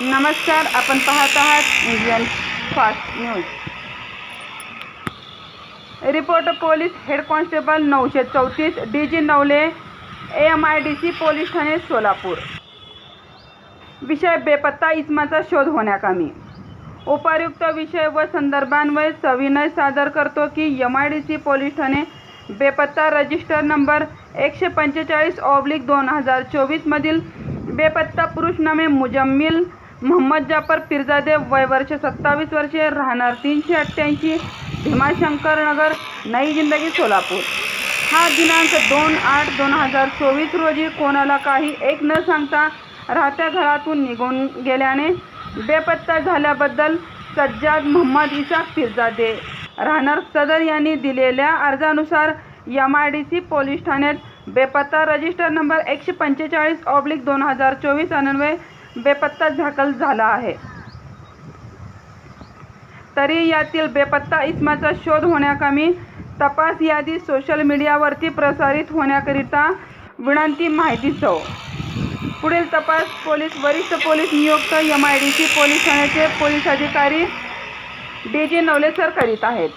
नमस्कार आपण पाहत आहात Indian fast news. Report police head constable नऊशे चौतीस D G Navale M I D C police Thane Solapur. विषय बेपत्ता इसमाचा शोध होण्याकामी. उपायुक्त विषय व संदर्भांवर सविनय सादर करतो की M I D C police Thane बेपत्ता रजिस्टर नंबर एकशे पंचेचाळीस ऑब्लिक दोन हजार चोवीसमधील बेपत्ता पुरुष नामे मुजम्मिल मोहम्मद जाफर पिरजादे वय वर्ष सत्तावीस वर्षे राहणार तीनशे अठ्ठ्याऐंशी भीमाशंकर नगर नई जिंदगी सोलापूर. हा दिनांक दोन आठ दोन हजार चोवीस रोजी कोणाला काही एक न सांगता राहत्या घरातून निघून गेल्याने बेपत्ता झाल्याबद्दल सज्जाद मोहम्मद इसाक पिरजादे. राहणार सदर यांनी दिलेल्या अर्जानुसार M I D C police ठाण्यात बेपत्ता रजिस्टर नंबर एकशे पंचेचाळीस ऑब्लिक दोन हजार चोवीस अन्वये बेपत्ता दाखल झाला आहे. तरी यातील बेपत्ता इसमाचा शोध होण्याकामी तपास यादी सोशल मीडियावरती प्रसारित होण्याकरिता विनंती माहिती सौ. पुढील तपास पोलीस वरिष्ठ पोलीस नियुक्त M I D C police ठाण्याचे पोलीस अधिकारी डी जी नवलेसर करीत आहेत.